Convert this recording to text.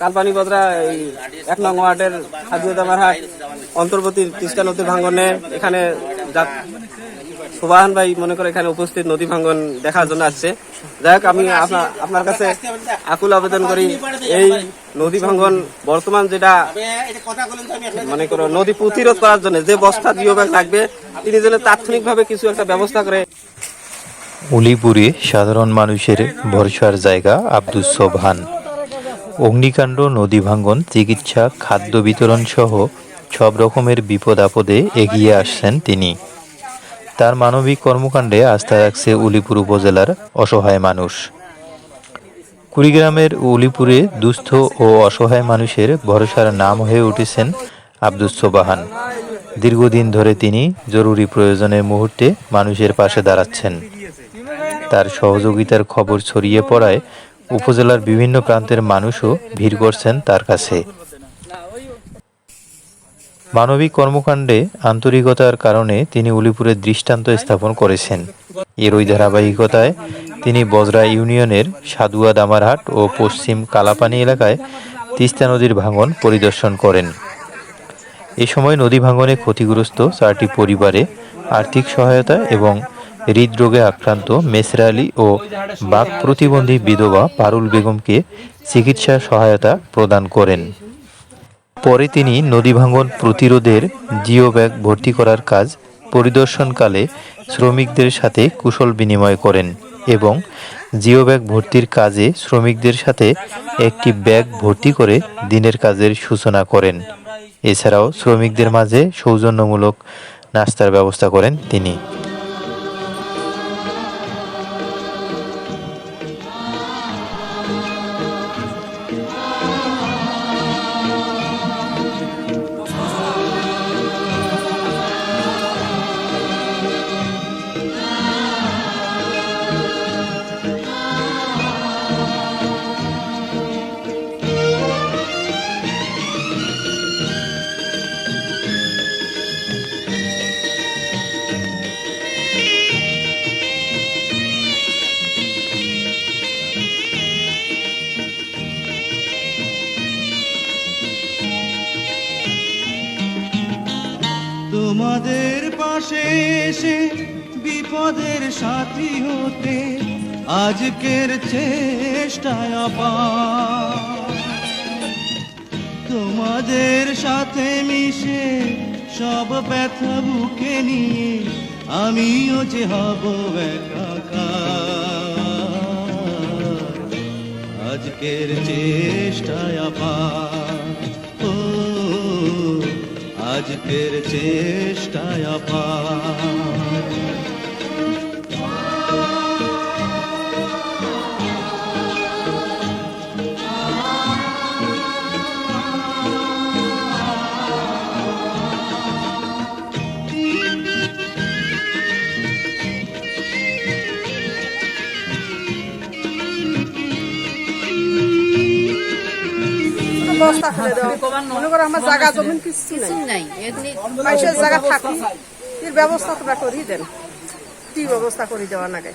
কালপানি বদরা এই এক নং ওয়ার্ডের হাজিদামার হাট, অন্তর্বর্তী তিস্তা নদী ভাঙ্গনে এখানে সুবাহান ভাই মনে করে এখানে উপস্থিত নদী ভাঙ্গন দেখার জন্য আসছে। যাই হোক, আমি আপনার কাছে আকুল আবেদন করি, এই নদী ভাঙ্গন বর্তমান যেটা মনে করো নদী প্রতিরোধ করার জন্য যে বস্তা জিও ব্যাগ লাগবে, তিনি যেন তাৎক্ষণিকভাবে কিছু একটা ব্যবস্থা করে উলিপুরে সাধারণ মানুষের ভরসার জায়গা আব্দুস সোবহান। অগ্নিকাণ্ড, নদী ভাঙ্গন, চিকিৎসা, খাদ্য বিতরণ সহ সব রকমের বিপদ আপদে এগিয়ে আসছেন তিনি। তার মানবিক কর্মকাণ্ডে আস্থা রাখছে উলিপুর উপজেলার অসহায় মানুষ। কুড়িগ্রামের উলিপুরে দুস্থ ও অসহায় মানুষের ভরসার নাম হয়ে উঠেছেন আব্দুস সোবাহান। দীর্ঘদিন ধরে তিনি জরুরি প্রয়োজনের মুহূর্তে মানুষের পাশে দাঁড়াচ্ছেন। তার সহযোগিতার খবর ছড়িয়ে পড়ায় উপজেলার বিভিন্ন প্রান্তের মানুষও ভিড় করছেন তার কাছে। মানবিক কর্মকাণ্ডে আন্তরিকতার কারণে তিনি উলিপুরের দৃষ্টান্ত স্থাপন করেছেন। এর ওই ধারাবাহিকতায় তিনি বজরা ইউনিয়নের সাদুয়া দামারহাট ও পশ্চিম কালাপানি এলাকায় তিস্তা নদীর ভাঙন পরিদর্শন করেন। এ সময় নদী ভাঙনে ক্ষতিগ্রস্ত চারটি পরিবারে আর্থিক সহায়তা এবং হৃদরোগে আক্রান্ত মেসরা আলী ও বাক প্রতিবন্ধী বিধবা পারুল বেগমকে চিকিৎসা সহায়তা প্রদান করেন। পরে তিনি নদী ভাঙন প্রতিরোধের জিও ব্যাগ ভর্তি করার কাজ পরিদর্শনকালে শ্রমিকদের সাথে কুশল বিনিময় করেন এবং জিও ব্যাগ ভর্তির কাজে শ্রমিকদের সাথে একটি ব্যাগ ভর্তি করে দিনের কাজের সূচনা করেন। এছাড়াও শ্রমিকদের মাঝে সৌজন্যমূলক নাস্তার ব্যবস্থা করেন তিনি। তোমাদের পাশে এসে বিপদের সাথী হতে আজকের চেষ্টায় তোমাদের সাথে মিশে সব ব্যথা বুকে নিয়ে আমিও যে হব আজকের চেষ্টায় আপার আজকের চেষ্টায় আপার। বস্তা ফেলে দাও। মনে করো আমার জায়গা জমিন কিছু নাই। মানুষের জায়গা থাকি। এর ব্যবস্থা তোমরা করি দেন। কি ব্যবস্থা করে দেওয়া নাগে